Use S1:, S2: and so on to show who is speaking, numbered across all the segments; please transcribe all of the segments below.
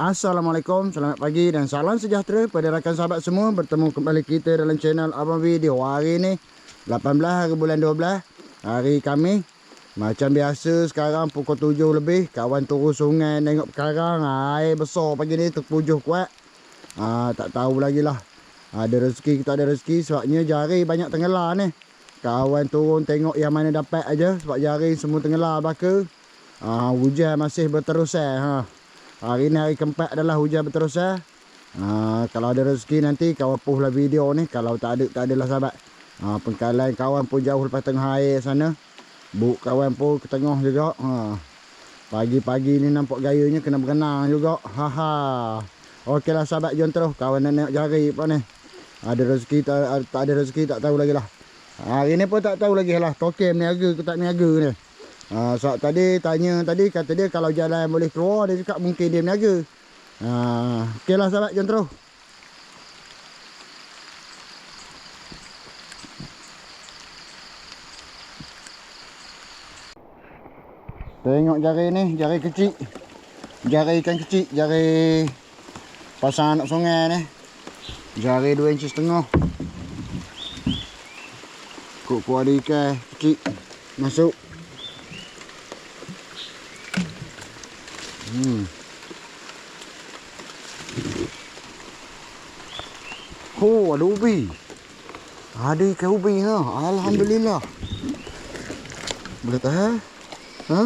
S1: Assalamualaikum, selamat pagi dan salam sejahtera pada rakan sahabat semua. Bertemu kembali kita dalam channel Abang Video. Hari ni 18 hari bulan 12 Hari kami Macam biasa sekarang pukul 7 lebih Kawan turun sungai tengok perkarang. Air besar pagi ni terpujuh kuat. Ha, Tak tahu lagi lah. Ada rezeki kita ada rezeki Sebabnya jari banyak tenggelam ni. Kawan turun tengok yang mana dapat aja Sebab jari semua tenggelam belaka ha, Hujan masih berterus eh, ha. Hari ni hari keempat adalah hujan berterusan. Ha, kalau ada rezeki nanti kawan post lah video ni. Kalau tak ada, tak adalah sahabat. Ha, pengkalan kawan pun jauh lepas tengah air sana. Buk kawan pun ke tengah juga. Ha. Pagi-pagi ni nampak gayanya kena berenang juga. Ha ha. Okeylah sahabat jom terus. Kawan nak jari apa ni. Ada rezeki tak, tak ada rezeki tak tahu lagi lah. Hari ni pun tak tahu lagi lah. Tokem niaga ke tak niaga ni. Ha, sebab tadi tanya tadi kata dia kalau jalan boleh keluar dia cakap mungkin dia berniaga. Ha, okeylah sahabat jom terus. Tengok jari ni, jari kecil. Jari ikan kecil, jari pasang anak sungai ni. Jari 2 inci setengah. Kok-kok ada ikan kecil masuk. Hmm. Ada ubi. Ada ikan ubi ha. Alhamdulillah. Boleh tahan? Ha?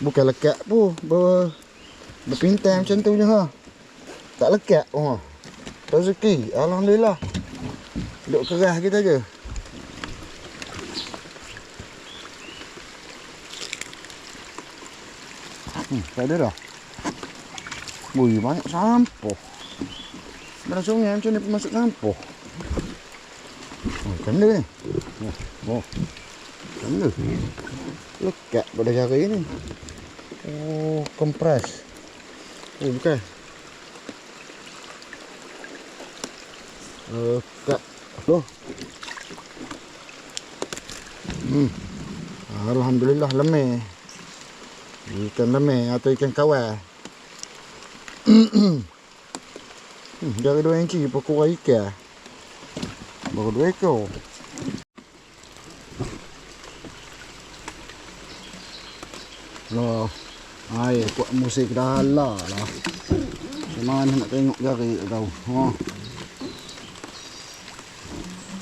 S1: Bukan lekat pun. Ber berpintai macam tu je ha. Tak lekat oh. Rezeki. Alhamdulillah. Duk keras kita je. Hmm, tak ada dah. Wih, banyak sampah. Sungai macam ni masuk sampah. Oh, kena ni. Oh, oh. Kena. Lekat pada jari ni. Oh, kompres. Oh, bukan. Lekat. Oh. Hmm. Alhamdulillah lemah. Ikan lemeh atau ikan kawal. Hmm, dari dua inci pokok ikan. Baru dua ekor. Loh. Ai, kuat musik dah lah lah. Macam nak tengok jari tak tahu. Ha.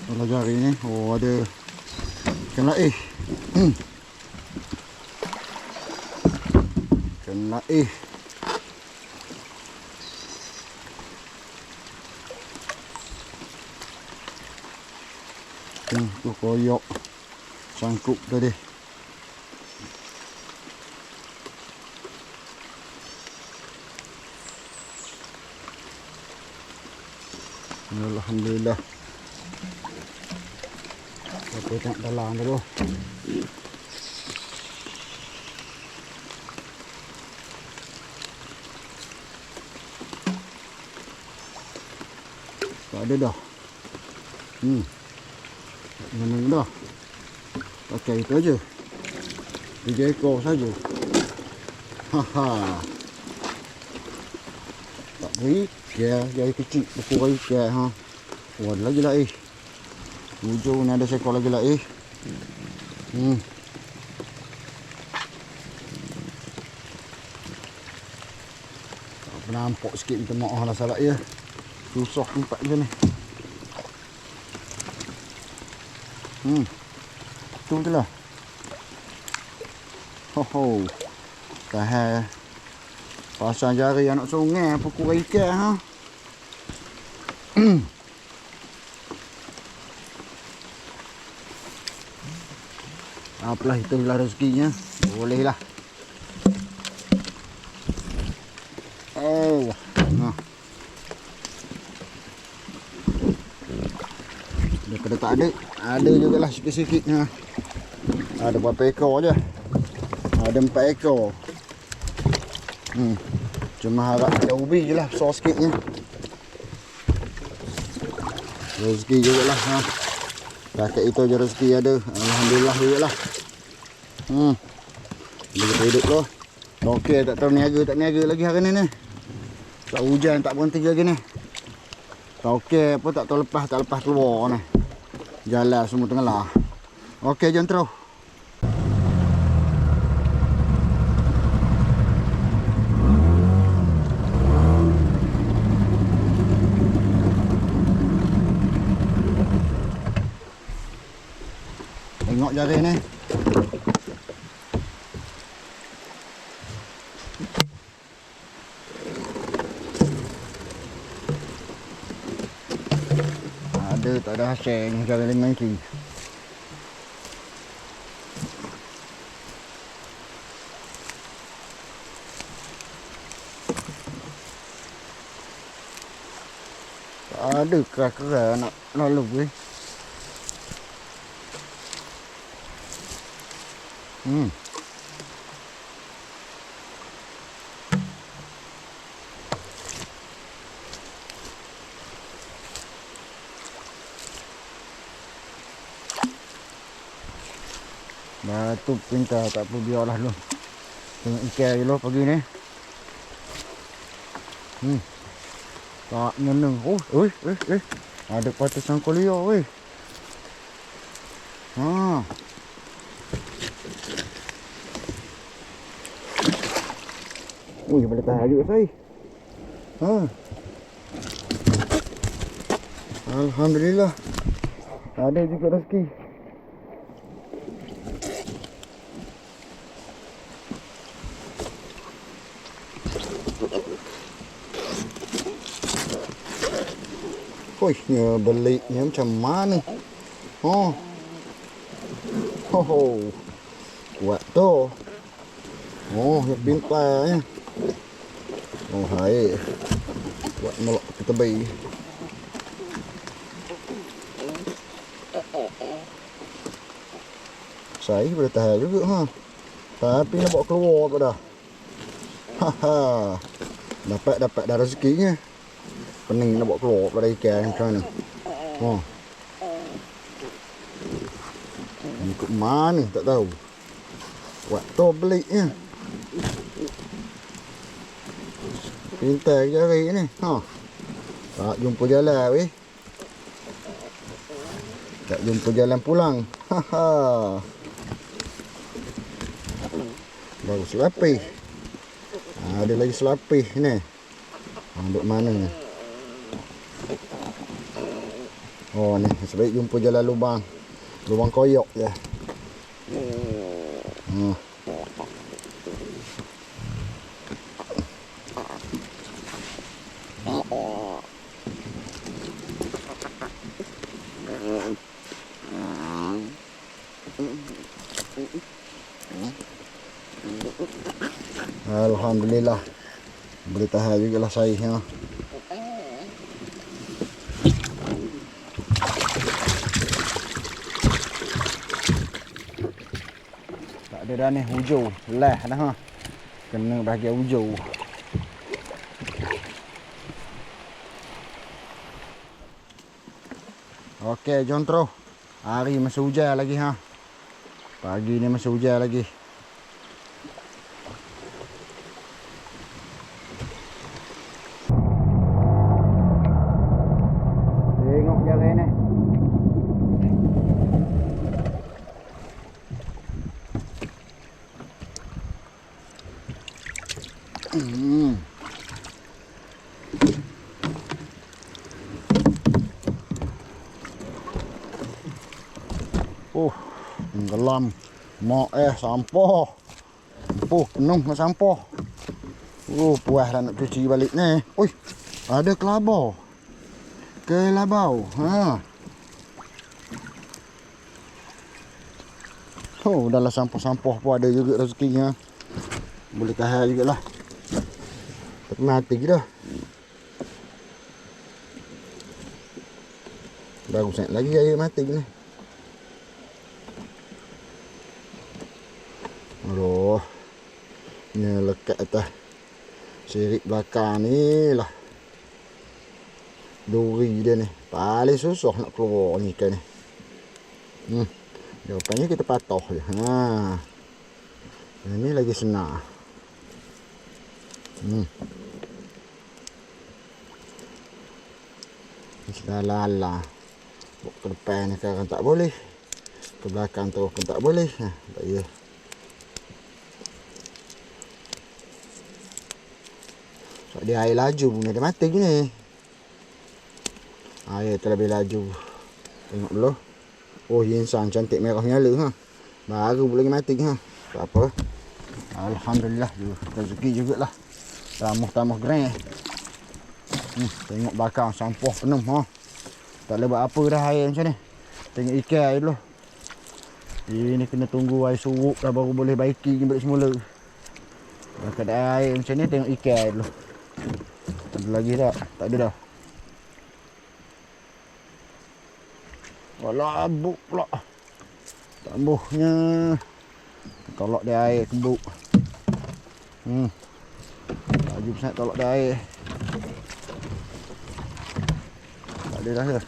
S1: Kalau jari ni, oh ada ikan laih. Hmm. Kena eh. Hmm, tu koyok sangkuk tadi. Alhamdulillah. Kita tengok dalam dulu. Tak ada dah. Hmm. Mana dah. Pakai itu aja. Tiga ekor saja. Haha. Tak beri. Ya, jari kecil. Buku beri ya, ha. Oh, ada lagi lah eh. Ujung ni ada seekor lagi lah eh. Hmm. Nampak sikit minta maaf lah salah ya. Susah tempat macam ni. Hmm. Tu betul lah. Ho ho. Tahan. Pasang jari anak sungai pukul ikan ha. Apalah itulah rezekinya. Boleh lah. Oh. Nah. Daripada tak ada, ada jugalah sikit-sikit. Ha. Ada berapa ekor je. Ada empat ekor. Hmm. Cuma harap ada ubi je lah. Besar sikitnya. Rezeki jugalah. Ha. Rakyat itu je rezeki ada. Alhamdulillah jugalah. Hmm. Dia kita hidup tu. Okey, tak tahu niaga tak niaga lagi hari ni ni. Tak hujan tak berhenti lagi ni. Tak okey pun tak tahu lepas tak lepas keluar ni. giờ là số một tầng là. Ok dân trâu. Đánh ngọn ra đây này Okey jom terus. Tengok jari ni. Ada tak ada hasil jari lima inci. Tak ada keras-keras nak lalu weh. Hmm. Batu pintar tak apa biarlah dulu. Tengok ikan dulu pagi ni. Hmm. Tak nyeneng. Oh, oi, eh, eh. Ada patah sangkul liar weh. Ha. Ui, boleh tahan juga saya. Ha. Alhamdulillah. Ada juga rezeki. Oi, nya beliknya macam mana? Oh. Ho ho. Kuat tu. Oh, yang pintarnya. Oh, hai. Buat melok ke tebi. Saya boleh tahan juga ha. Tapi nak bawa keluar ke dah. Haha. Dapat dapat dah rezekinya. Pening nak bawa keluar pada mana. Oh. Ikut tak tahu. Waktu beliknya. Pintar jari ni. Ha. Tak jumpa jalan weh. Tak jumpa jalan pulang. Ha. Baru selapih. Ha, ada lagi selapih ni. Ha, duk mana ni? Oh ni, sebaik jumpa jalan lubang. Lubang koyok je. Ha. Alhamdulillah. Boleh tahan juga lah saya. Ha. Dah ni hujung. Lah dah ha. Kena bahagian hujung. Okey, jom terus. Hari masih hujan lagi ha. Pagi ni masih hujan lagi. Oh, tenggelam. Mak eh sampah. Oh, penuh dengan sampah. Oh, puas dah nak cuci balik ni. Oi, ada kelabau. Kelabau. Ha. Oh, dalam sampah-sampah pun ada juga rezekinya. Boleh tahan jugalah. Tapi mati ke dah. Baru sangat lagi air mati ni. Aduh. Ni atas. Sirik belakang ni lah. Duri dia ni. Paling susah nak keluar ni ikan ni. Hmm. Jawapannya kita patoh je. Ha. Yang ni lagi senang. Hmm. segala ala. Bawa ke depan ni sekarang tak boleh. Ke belakang tu pun tak boleh. Ha, tak ya. Sebab dia air laju pun dia mati je ni. Air terlebih laju. Tengok dulu. Oh, insan cantik merah nyala ha. Baru boleh mati ha. Tak apa. Alhamdulillah juga. Rezeki jugalah. Tamuh-tamuh grand. Hmm, tengok belakang sampah penuh ha. Tak boleh buat apa dah air macam ni. Tengok ikan air dulu. Ini kena tunggu air surut dah baru boleh baiki balik semula. Keadaan air macam ni tengok ikan air dulu. Ada lagi tak? Tak ada dah. Walah buk pula. Tambuhnya. Tolak dia air kebuk. Hmm. Laju sangat tolak dia air. Tak ada dah ke?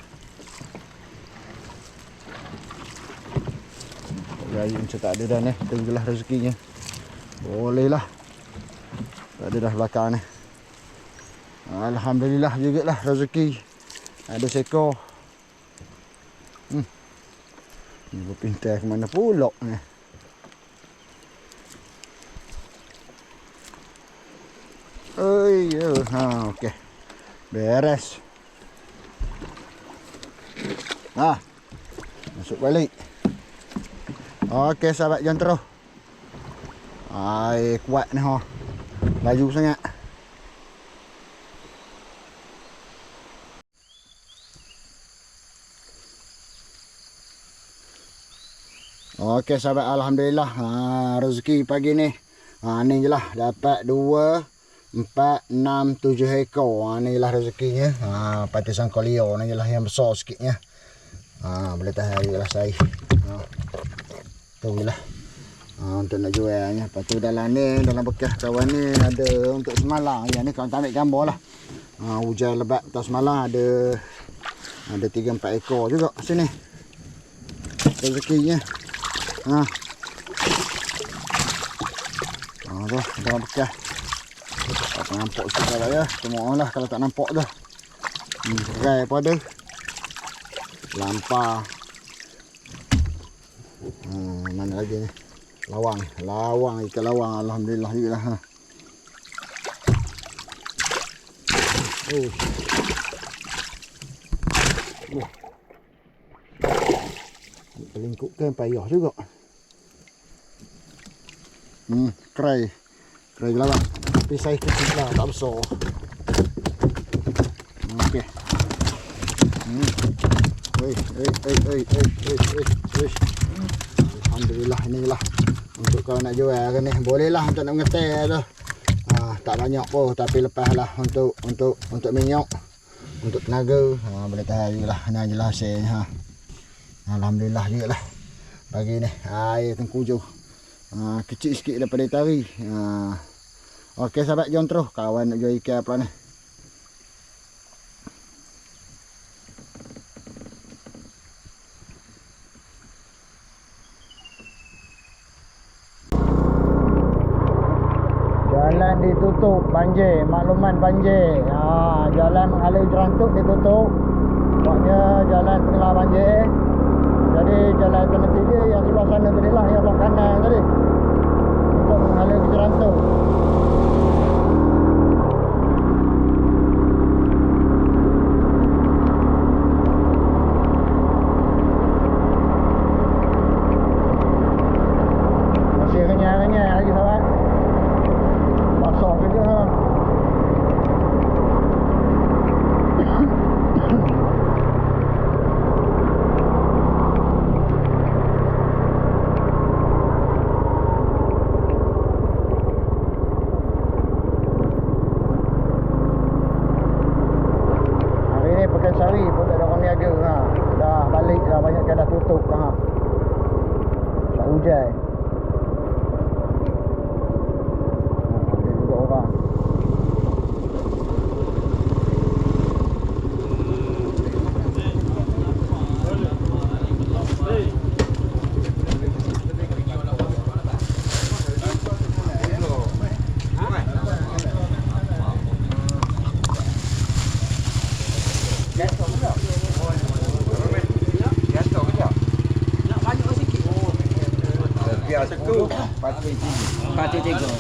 S1: Gaya macam tak ada dah ni. Tunggulah rezekinya. Boleh lah. Tak ada dah belakang ni. Alhamdulillah jugalah rezeki. Ada seekor. Hmm. Ni berpintai ke mana pula ni. Oi, yo. Ha, okey. Beres. Ha. Masuk balik. Okey, sahabat terus. Ai, kuat ni ha. Laju sangat. Okey sahabat alhamdulillah ha, rezeki pagi ni. Ha ni je lah dapat 2 4 6 7 ekor. Ha ni lah rezekinya. Ha pati sangkol liar ni je lah yang besar sikitnya. Ha boleh tahan je lah saya. Ha. Tu je lah. Ha, untuk nak jualnya. Lepas tu dalam ni dalam bekas kawan ni ada untuk semalam. Ya ni kawan tak ambil gambar lah. Ha, hujan lebat atas semalam ada ada 3 4 ekor juga sini. Rezekinya. Ha. Ha tu, dalam bekas. Tak nampak sikit lah ya. Semua lah kalau tak nampak dah. Hmm, gerai pun ada. Lampar. Hmm, mana lagi ni? Lawang. Lawang, ikan lawang. Alhamdulillah juga lah. Ha. Oh. Oh. Pelingkuk kan payah juga. Hmm, kerai. Kerai gelabang. Tapi saya kecil lah, tak besar. Okey. Hmm. Oi, oi, oi, oi, oi, oi, oi, oi. Alhamdulillah inilah untuk kalau nak jual ke ni. Boleh lah untuk nak mengetai tu. Ha, tak banyak pun tapi lepas lah untuk untuk untuk minyak untuk tenaga ha, boleh tahan juga lah ni je lah hasilnya ha. Alhamdulillah juga lah pagi ni air tengkujuh ha, kecil sikit daripada tari ha. ok sahabat jom terus kawan nak jual ikan apa ni Jalan ditutup banjir, makluman banjir. Ha, jalan mengalir jerantuk ditutup. Sebabnya jalan tengah banjir. Jadi jalan alternatif dia yang sebelah sana tadi lah, yang sebelah kanan tadi. Untuk mengalir ke
S2: day.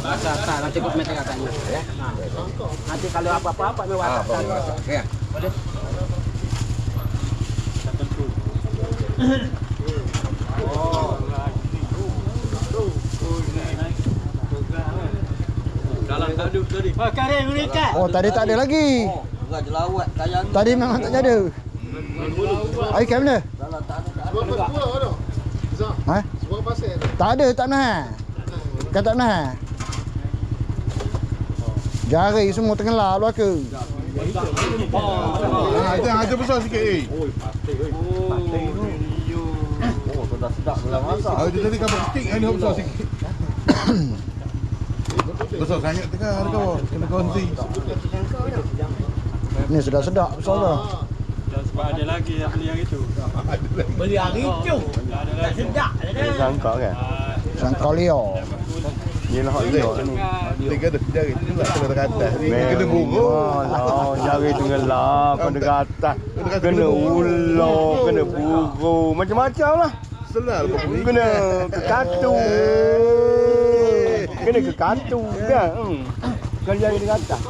S2: Asal tak nanti kau. Ya. Kalau apa-apa apa.
S3: Ya.
S2: Boleh.
S4: Dalam tak ada tadi. Oh, kare mereka.
S1: Oh tadi tak ada lagi.
S3: Jelawat.
S1: Tadi memang tak ada. Kat mana?
S3: Dalam tak ada.
S5: Sebab tu.
S1: Ha?
S5: sebab.
S1: Tak ada, tak. Kan tak menahan. Jari semua tenggelam lu ke?
S5: Ha, itu yang ada besar sikit eh.
S3: Oh, sudah sedap dalam masak.
S5: Ah, itu tadi kapal stick yang ni besar sikit. besar sangat tengah ada kau. Kena kau henti.
S1: Ni sudah sedap besar dah.
S4: Sebab ada lagi yang beli yang itu.
S2: Beli hari itu. Tak sedap.
S3: Sangka kan?
S1: Sangkau liar.
S3: Ni lah hot ni.
S5: Dia kena jari tu lah kena dekat atas. Dia kena buruk.
S3: Oh, jari tenggelam pada ke atas. Kena ular, kena burung, macam-macam lah.
S5: Selah lepas ni.
S3: Kena ke katu. Kena ke katu kan. Hmm. Kalau jari dekat atas.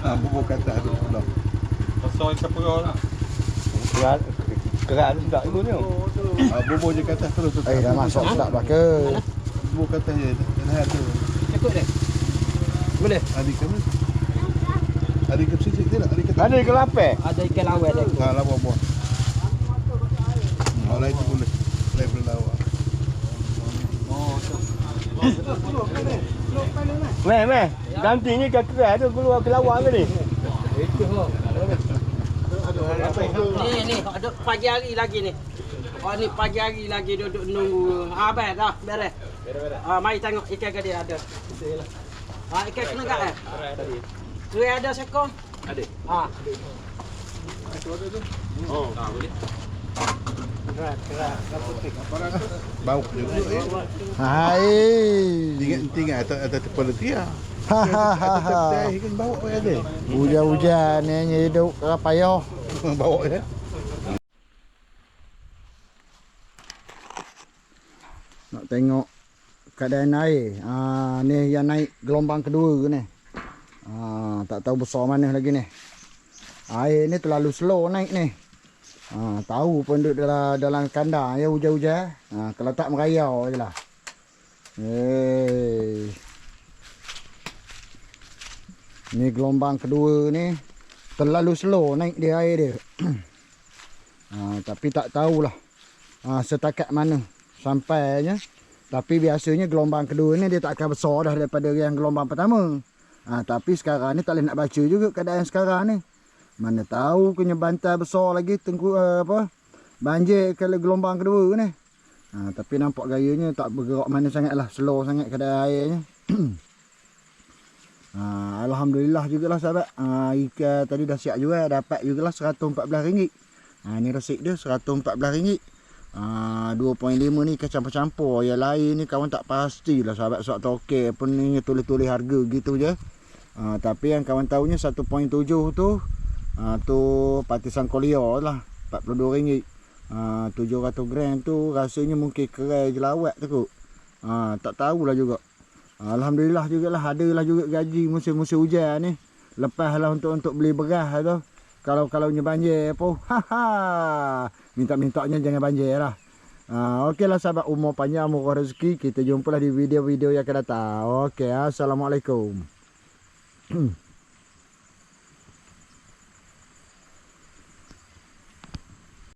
S5: Ha, buruk kat atas tu. Belah.
S4: Pasal ikan perah lah.
S3: Kerat, kerat tu sedap tu ni.
S5: Ha, bubur je kat atas terus. terus.
S1: Eh dah masuk sedap dah ke?
S5: Bubur kat atas je. Tahan tu.
S2: Cukup deh. Boleh.
S5: Adik kamu. Adik kamu sisik je tak? Adik kamu.
S3: Ada ke lapar?
S2: Ada ikan lawet deh.
S5: Ha, lah buah-buah. Ha, lain tu boleh. Lain boleh lawa.
S3: Meh, meh. Ganti ni ke kerat tu keluar ke lawang ke ni?
S2: Ni ni ada pagi hari lagi ni. Oh ni pagi hari lagi duduk nunggu. Ah baik dah beres. Ah mari tengok ikan ke dia ada. Ah ikan kena gak eh? Tu ada sekor? Ada. Ah.
S4: Oh, ah boleh.
S5: Bau je. Eh.
S1: Hai.
S5: Ingat tinggal atas atas kepala dia.
S1: Ha ha ha ha.
S5: Teh kan apa ada?
S1: Hujan-hujan ni hidup payah.
S5: Bawa ya.
S1: Nak tengok keadaan air. Ha, ni yang naik gelombang kedua ni. Ha, tak tahu besar mana lagi ni. Air ni terlalu slow naik ni. Ha, tahu pun duduk dalam, dalam kandang ya hujan-hujan. Ha, kalau tak merayau je lah. Hey. Ni gelombang kedua ni terlalu slow naik dia air dia. ha, tapi tak tahulah ha, setakat mana sampainya. Tapi biasanya gelombang kedua ni dia tak akan besar dah daripada yang gelombang pertama. Ha, tapi sekarang ni tak boleh nak baca juga keadaan sekarang ni. Mana tahu kena bantal besar lagi tengku uh, apa banjir kalau gelombang kedua ni. Ha, tapi nampak gayanya tak bergerak mana sangat lah. Slow sangat keadaan airnya. ha, Alhamdulillah jugalah sahabat. Ha, ikan tadi dah siap jual. Dapat jugalah RM114. Ha, ni resip dia RM114. Ha, 2.5 ni ikan campur-campur. Yang lain ni kawan tak pastilah sahabat. Sebab tokek pun ni tulis-tulis harga gitu je. Ha, tapi yang kawan tahunya 1.7 tu. Ha, tu partisan kolia lah. RM42. Ha, 700 gram tu rasanya mungkin kerai je lawat tu kot. Ha, tak tahulah juga. Alhamdulillah jugalah adalah juga gaji musim-musim hujan ni. Lepas lah untuk untuk beli beras tu. Kalau kalau nya banjir pun ha ha. Minta-mintanya jangan banjir lah. Ha, okeylah sahabat umur panjang umur rezeki. Kita jumpalah di video-video yang akan datang. Okey, assalamualaikum.